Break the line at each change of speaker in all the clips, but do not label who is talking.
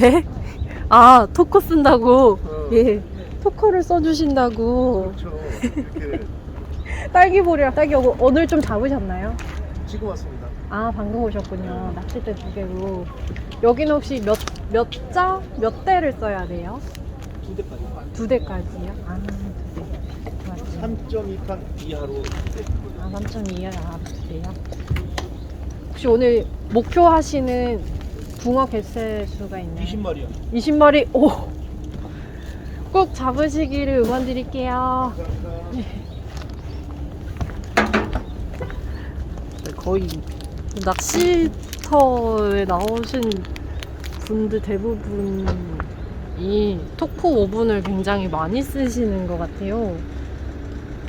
네. 아, 토코 쓴다고.
어.
예. 토코를 써주신다고.
그렇죠. 이렇게
딸기볼이랑 딸기 오- 오늘 좀 잡으셨나요?
지금 왔습니다.
아, 방금 오셨군요. 낚싯대 두 개로. 여기는 혹시 몇, 몇 자? 몇 대를 써야 돼요?
두 대까지.
두 대까지요? 아, 두 대. 맞죠.
3.2판 이하로 네.
아, 3.2야. 아, 두 대요? 혹시 오늘 목표 하시는 붕어 개체 수가 있나요?
20마리요.
20마리 오! 꼭 잡으시기를 응원드릴게요.
감사합니다.
거의 낚시터에 나오신 분들 대부분이 톡포 오븐을 굉장히 많이 쓰시는 것 같아요.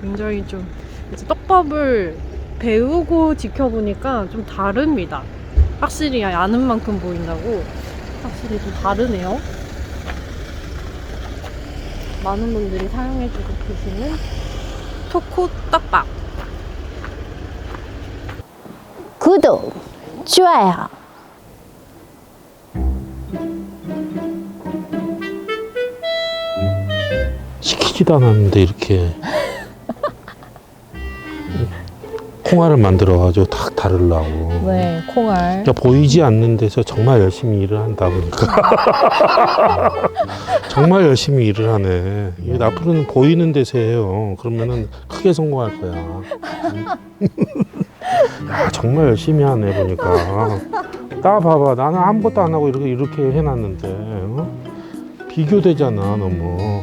굉장히 좀 이제 떡밥을 배우고 지켜보니까 좀 다릅니다. 확실히 아는 만큼 보인다고 확실히 좀 다르네요. 많은 분들이 사용해주고 계시는 토코 떡밥.
구독, 좋아요.
시키지도 않았는데 이렇게 콩알을 만들어가지고 탁 다르려고.
네, 콩알.
그러니까 보이지 않는 데서 정말 열심히 일을 한다 보니까 정말 열심히 일을 하네. 이게 앞으로는 보이는 데서 해요. 그러면은 크게 성공할 거야. 야 정말 열심히 하네 보니까. 나 봐봐 나는 아무것도 안 하고 이렇게 이렇게 해놨는데 어? 비교되잖아 너무.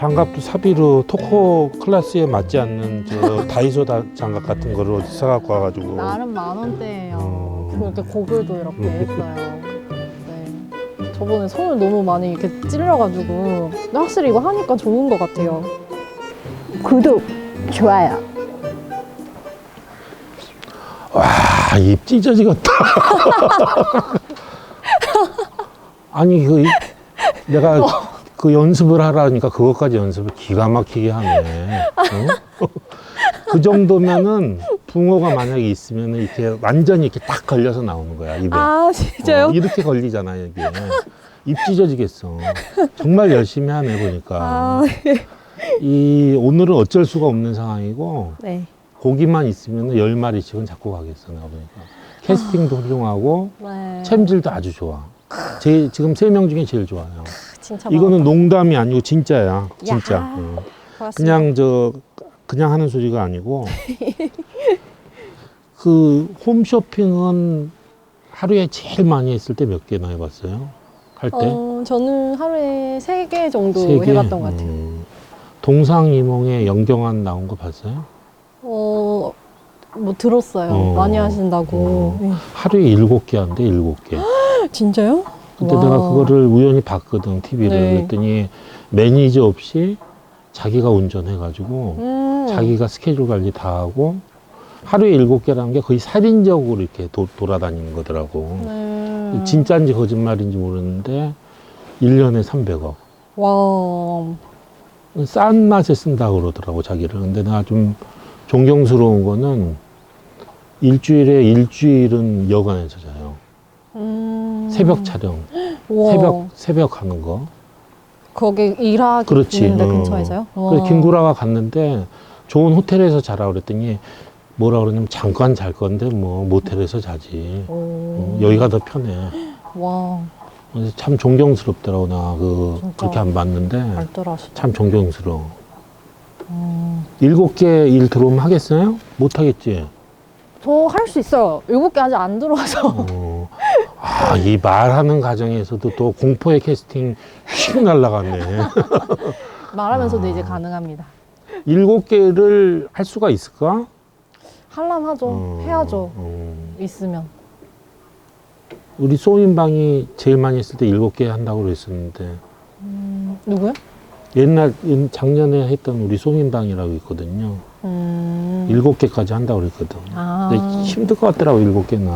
장갑도 사비로 토코 클래스에 맞지 않는 저 다이소 다- 장갑 같은 거를 어디 사갖고 와가지고
나름 만 원대예요.
어.
그렇게 고글도 이렇게
음.
했어요. 네. 저번에 손을 너무 많이 이렇게 찔려가지고 근데 확실히 이거 하니까 좋은 것 같아요.
구독, 좋아요.
아, 입 찢어지겠다. 아니, 그, 이- 내가 그 연습을 하라니까 그것까지 연습을 기가 막히게 하네. 어? 그 정도면은 붕어가 만약에 있으면 이렇게 완전히 이렇게 딱 걸려서 나오는 거야, 입에.
아 진짜요?
어, 이렇게 걸리잖아, 여기. 입 찢어지겠어. 정말 열심히 하네, 보니까.
아
이, 오늘은 어쩔 수가 없는 상황이고,
네.
고기만 있으면 열 마리씩은 잡고 가겠어 내가 보니까 캐스팅도 훌륭하고
네.
챔질도 아주 좋아 제, 지금 세 명 중에 제일 좋아요
진짜
이거는 농담이 아니고 진짜야 진짜
야.
응.
많았다.
그냥 저 그냥 하는 소리가 아니고 그 홈쇼핑은 하루에 제일 많이 했을 때 몇 개나 해봤어요 할 때?
어, 저는 하루에 세 개 정도
세 개?
해봤던 것 같아요.
음. 동상이몽에 영경환 나온 거 봤어요?
어, 뭐 들었어요.
어.
많이 하신다고. 네.
하루에 일곱 개 한대 일곱 개
진짜요?
근데
와.
내가 그거를 우연히 봤거든 TV를
네.
그랬더니 매니저 없이 자기가 운전해가지고
음.
자기가 스케줄 관리 다 하고 하루에 일곱 개라는 게 거의 살인적으로 이렇게 도- 돌아다니는 거더라고
네.
진짜인지 거짓말인지 모르는데 1년에 300억
와.
싼 맛에 쓴다고 그러더라고 자기를 근데 내가 좀 존경스러운 거는 일주일에 일주일은 여관에서 자요
음.
새벽 촬영
우와.
새벽 새벽 하는 거
거기 일하기
그렇지.
있는데
어.
근처에서요?
그래서. 김구라가 갔는데 좋은 호텔에서 자라 그랬더니 뭐라 그러냐면 잠깐 잘 건데 뭐 모텔에서 자지.
오.
어, 여기가 더 편해.
와.
그래서 참 존경스럽더라고 나그
진짜.
그렇게 안 봤는데
알뜰하시다.
참 존경스러워.
음.
일곱 개 일 들어오면 하겠어요? 못 하겠지.
저할 수 있어요. 일곱 개 아직 안 들어와서.
어. 아, 이 말하는 과정에서도 또 공포의 캐스팅 휙 날라갔네.
말하면서도
아.
이제 가능합니다.
일곱 개를 할 수가 있을까?
할람하죠.
어,
해야죠.
어.
있으면.
우리 소인방이 제일 많이 했을 때 일곱 개 한다고 그랬었는데
음, 누구요?
옛날 옛- 작년에 했던 우리 소민방이라고 있거든요.
음.
일곱 개까지 한다고 그랬거든.
아.
근데 힘들 것 같더라고 일곱 개는.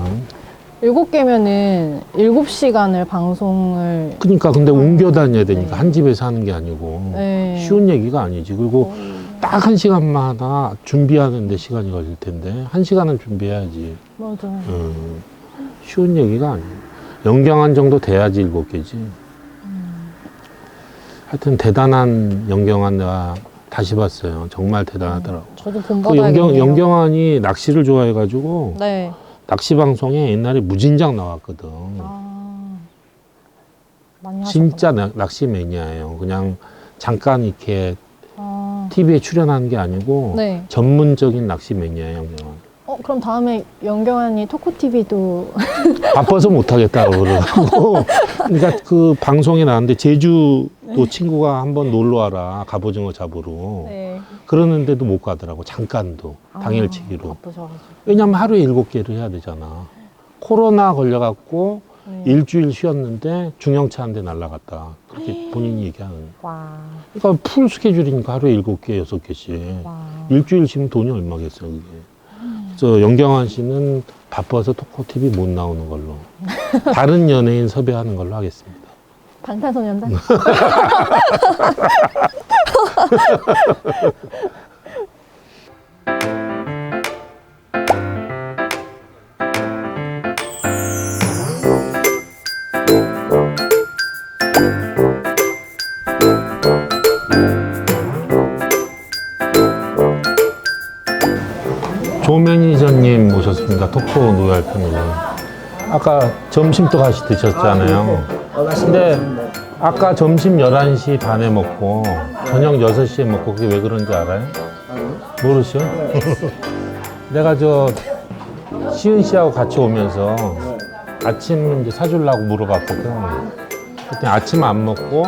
일곱 개면은 일곱 시간을 방송을
그러니까 근데 옮겨 다녀야 되니까
네.
한 집에서 하는 게 아니고
네.
쉬운 얘기가 아니지. 그리고
음.
딱한 시간마다 준비하는데 시간이 걸릴 텐데 한 시간은 준비해야지.
맞아.
음, 쉬운 얘기가 아니에요. 영경한 정도 돼야지 일곱 개지. 하여튼 대단한 영경한 내가 다시 봤어요. 정말 대단하더라고.
저도
그
본받아야겠네요.
영경, 영경한이 낚시를 좋아해가지고
네.
낚시 방송에 옛날에 무진장 나왔거든.
아. 많이 하셨구나.
진짜 나- 낚시 매니아예요. 그냥 잠깐 이렇게
아.
TV에 출연하는 게 아니고
네.
전문적인 낚시 매니아예요, 영경한.
어, 그럼 다음에 영경환이 토코TV도
바빠서 못 하겠다고 그러고. 그러니까 그 방송에 나왔는데 제주 도 친구가 한번 놀러 와라 갑오징어 잡으러.
네.
그러는데도 못 가더라고. 잠깐도
아,
당일치기로.
바쁘셔가지고.
왜냐면 하루에 일곱 개를 해야 되잖아. 코로나 걸려갖고
네.
일주일 쉬었는데 중형차 한 대 날라갔다. 그렇게 본인이 얘기하는.
와.
그러니까 풀 스케줄이니까 하루에 일곱 개, 여섯 개씩.
와.
일주일 쉬면 돈이 얼마겠어, 그게. 그래서 영경환 씨는 바빠서 토코 TV 못 나오는 걸로. 다른 연예인 섭외하는 걸로 하겠습니다.
방탄소년단?
조 매니저님 모셨습니다. 토코 노열편으로. 아까 점심도 같이 드셨잖아요. 근데 아까 점심 11시 반에 먹고 저녁 6시에 먹고 그게 왜 그런지 알아요? 모르시오? 내가 저 시은 씨하고 같이 오면서 아침 이제 사주려고 물어봤거든. 그때 아침 안 먹고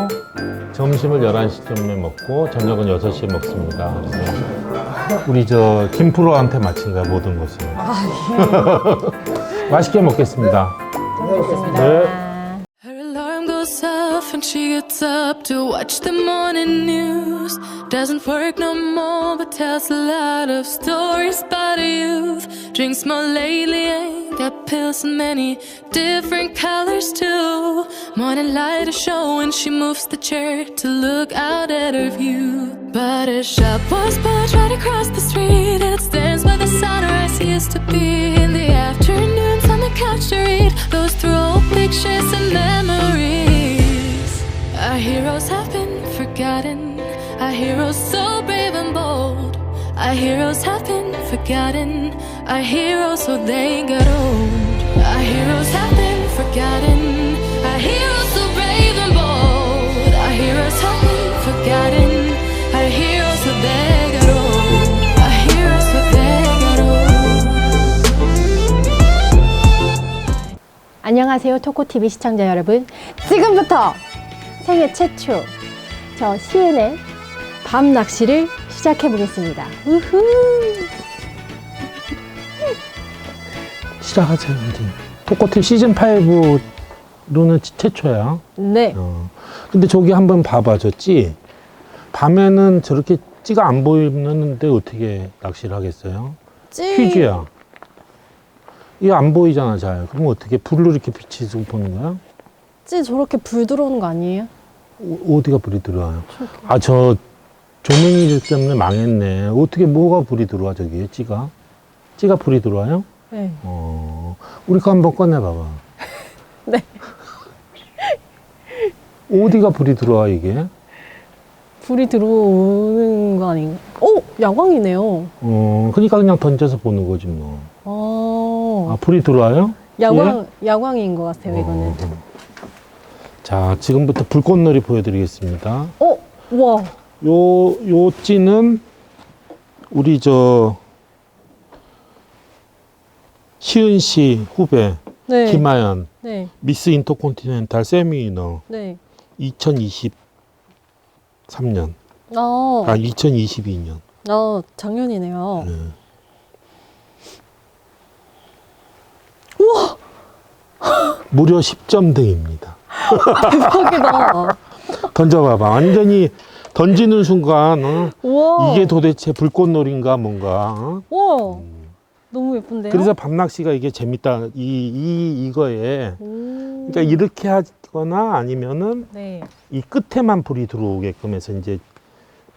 점심을 11시쯤에 먹고 저녁은 6시에 먹습니다. 그래서 우리 저 김프로한테 마친 거야 모든 것을. 맛있게 먹겠습니다. 네.
She gets up to watch the morning news. Doesn't work no more, but tells a lot of stories about her youth. Drinks more lately, ain't got pills in many different colors too. Morning light is showing, she moves the chair to look out at her view. But her shop was built right across the street. It stands where the sunrise used to be in the afternoons on the couch to read. Goes through old pictures and memories. Our heroes have been forgotten. Our heroes so brave and bold. Our heroes have been forgotten. Our heroes so they got old. Our heroes have been forgotten. Our heroes so brave and bold. Our heroes have been forgotten. Our heroes so they got old. Our heroes so they got old.
안녕하세요. 토코TV 시청자 여러분. 지금부터 생애 최초 저 시은의 밤 낚시를 시작해 보겠습니다. 우후.
시작하세요. 이제. 토코팀 시즌 5로는 최초야.
네.
어. 근데 저기 한번 봐봐, 저 찌. 밤에는 저렇게 찌가 안 보이는데 어떻게 낚시를 하겠어요?
찌.
퀴즈야. 이거 안 보이잖아, 잘. 그럼 어떻게 불로 이렇게 비치고 보는 거야?
찌 저렇게 불 들어오는 거 아니에요?
어, 어디가 불이 들어와요? 아, 저 조명이들 때문에 망했네. 어떻게 뭐가 불이 들어와, 저기, 찌가? 찌가 불이 들어와요?
네.
어, 우리 거 한번 꺼내봐봐.
네.
어디가 불이 들어와, 이게?
불이 들어오는 거 아닌가? 오, 야광이네요.
어, 그러니까 그냥 던져서 보는 거지, 뭐.
어.
아, 불이 들어와요?
야광 야광인 것 같아요. 이거는.
어. 자, 지금부터 불꽃놀이 보여드리겠습니다.
어, 와.
요, 요 찌는 우리 저, 시은 씨 후배,
네.
김하연,
네.
미스 인터콘티넨탈 세미너
네.
2023년,
어.
아, 2022년.
어, 작년이네요.
네. 무려 10점 등입니다.
대박이다.
던져봐봐. 완전히 던지는 순간, 어?
우와.
이게 도대체 불꽃놀이인가 뭔가. 어?
우와. 너무 예쁜데요?
그래서 밤낚시가 이게 재밌다. 이, 이, 이거에.
음.
그러니까 이렇게 하거나 아니면은
네.
이 끝에만 불이 들어오게끔 해서 이제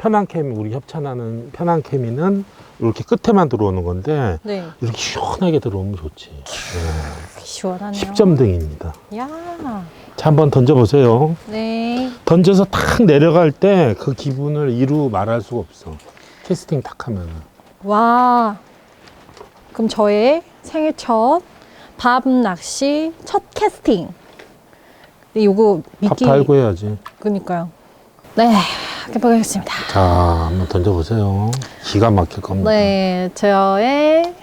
편안케미 우리 협찬하는 편안케미는 이렇게 끝에만 들어오는 건데
네.
이렇게 시원하게 들어오면 좋지.
시원하네요.
10점 등입니다.
야.
자, 한번 던져보세요.
네.
던져서 탁 내려갈 때 그 기분을 이루 말할 수가 없어. 캐스팅 탁 하면은.
와. 그럼 저의 생애 첫 밥 낚시 첫 캐스팅. 근데 요거
밥
미끼
달고 해야지.
그니까요. 네. 해보겠습니다.
자, 한번 던져보세요. 기가 막힐 겁니다.
네, 저의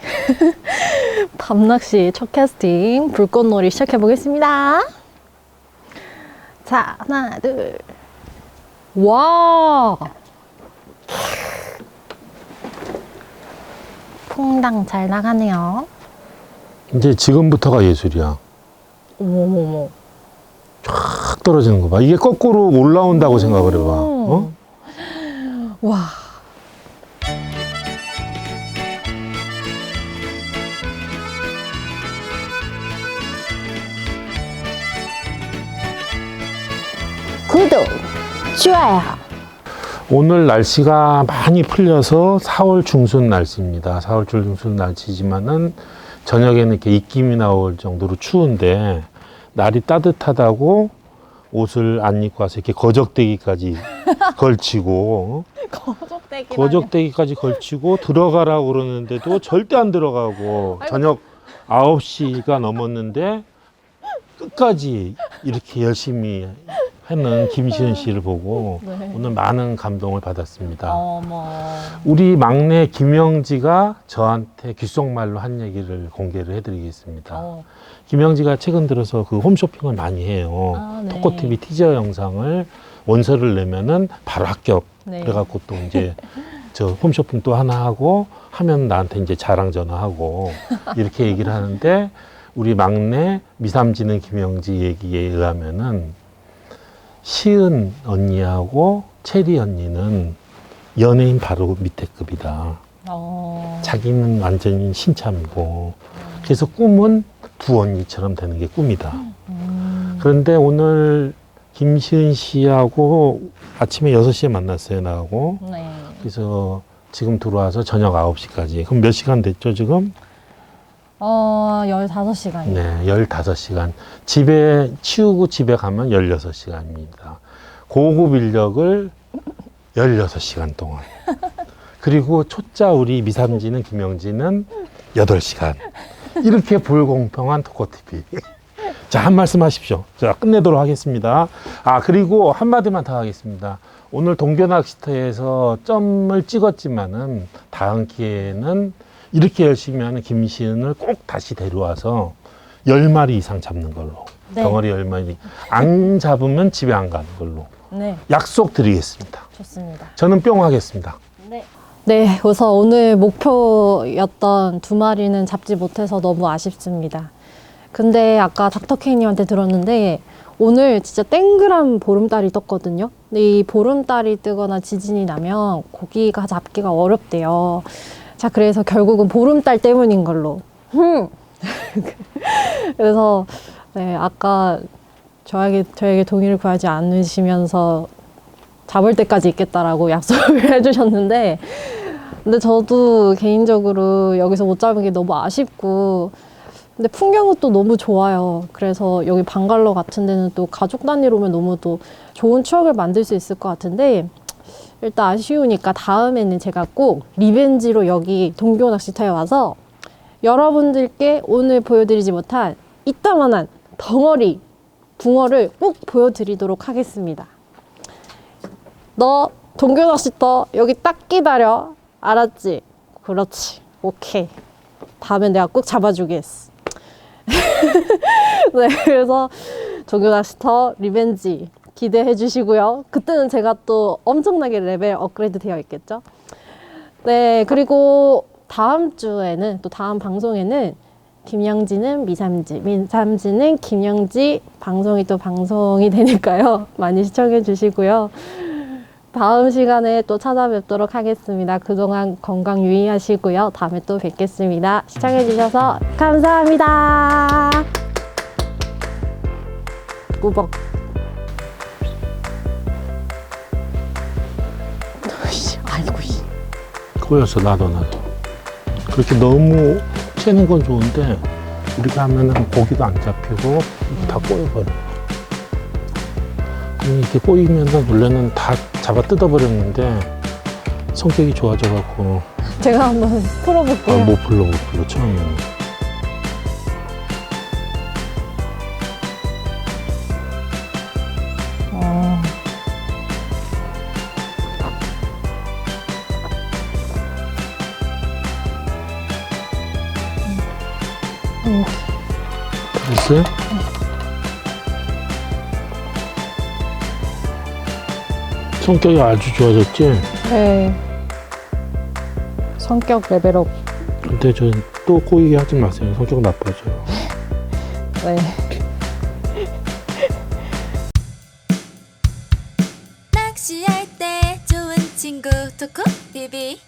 밤낚시 첫 캐스팅 불꽃놀이 시작해 보겠습니다. 자, 하나, 둘. 와! 퐁당 잘 나가네요.
이제 지금부터가 예술이야.
어머머머.
탁 떨어지는 거 봐. 이게 거꾸로 올라온다고 생각을 해봐. 어?
와.
구독, 좋아요.
오늘 날씨가 많이 풀려서 4월 중순 날씨입니다. 4월 중순 날씨지만은 저녁에는 이렇게 입김이 나올 정도로 추운데 날이 따뜻하다고 옷을 안 입고 와서 이렇게 거적대기까지 걸치고
거적대기.
거적대기까지 걸치고 들어가라고 그러는데도 절대 안 들어가고 저녁 9시가 넘었는데 끝까지 이렇게 열심히 하는 김시은 씨를 보고
네.
오늘 많은 감동을 받았습니다.
어머.
우리 막내 김영지가 저한테 귓속말로 한 얘기를 공개를 해드리겠습니다.
어.
김영지가 최근 들어서 그 홈쇼핑을 많이 해요.
아, 네.
토코TV 티저 영상을 원서를 내면은 바로 합격.
네.
그래갖고 또 이제 저 홈쇼핑 또 하나 하고 하면 나한테 이제 자랑 전화하고 이렇게 얘기를 하는데 우리 막내 미삼지는 김영지 얘기에 의하면은 시은 언니하고 체리 언니는 연예인 바로 밑에 급이다.
어.
자기는 완전히 신참이고 그래서 꿈은 두 언니처럼 되는 게 꿈이다.
음.
그런데 오늘 김시은 씨하고 아침에 6시에 만났어요, 나하고.
네.
그래서 지금 들어와서 저녁 9시까지. 그럼 몇 시간 됐죠, 지금?
어, 15시간이요.
네, 15시간. 집에 치우고 집에 가면 16시간입니다. 고급 인력을 16시간 동안. 그리고 초짜 우리 미삼지는 김영지는 8시간. 이렇게 불공평한 토코TV. 자, 한 말씀 하십시오. 자, 끝내도록 하겠습니다. 아, 그리고 한마디만 더 하겠습니다. 오늘 동교낚시터에서 점을 찍었지만은 다음 기회에는 이렇게 열심히 하는 김시은을 꼭 다시 데려와서 10마리 이상 잡는 걸로.
네.
덩어리 10마리. 안 잡으면 집에 안 가는 걸로.
네,
약속 드리겠습니다.
좋습니다.
저는 뿅 하겠습니다.
네, 우선 오늘 목표였던 두 마리는 잡지 못해서 너무 아쉽습니다. 근데 아까 닥터 케이님한테 들었는데 오늘 진짜 땡그란 보름달이 떴거든요. 근데 이 보름달이 뜨거나 지진이 나면 고기가 잡기가 어렵대요. 자, 그래서 결국은 보름달 때문인 걸로. 흠. 그래서 네, 아까 저에게 저에게 동의를 구하지 않으시면서 잡을 때까지 있겠다라고 약속을 해주셨는데 근데 저도 개인적으로 여기서 못 잡은 게 너무 아쉽고 근데 풍경은 또 너무 좋아요. 그래서 여기 방갈로 같은 데는 또 가족 단위로 오면 너무 또 좋은 추억을 만들 수 있을 것 같은데 일단 아쉬우니까 다음에는 제가 꼭 리벤지로 여기 동교 낚시터에 와서 여러분들께 오늘 보여드리지 못한 이따만한 덩어리 붕어를 꼭 보여드리도록 하겠습니다. 너 동교 낚시터 여기 딱 기다려. 알았지? 그렇지. 오케이. 다음에 내가 꼭 잡아주겠어. 네, 그래서 동교 낚시터 리벤지 기대해 주시고요. 그때는 제가 또 엄청나게 레벨 업그레이드 되어 있겠죠? 네, 그리고 다음 주에는 또 다음 방송에는 김영지는 미삼지, 미삼지는 김영지 방송이 또 방송이 되니까요. 많이 시청해 주시고요. 다음 시간에 또 찾아뵙도록 하겠습니다. 그동안 건강 유의하시고요. 다음에 또 뵙겠습니다. 시청해 주셔서 감사합니다. 꾸벅.
꼬였어 나도 나도 그렇게 너무 채는 건 좋은데 이렇게 하면은 고기도 안 잡히고 다 꼬여버려 음, 이렇게 꼬이면서 원래는 다 잡아 뜯어버렸는데 성격이 좋아져갖고.
제가 한번 풀어볼게요.
아, 못 풀러 못 풀러 처음에는 성격이 아주 좋아졌지?
네. 성격 레벨업.
근데 저또 꼬이게 하지 마세요. 성격 나빠져요.
네.
낚시할 때 좋은 친구 토코 비비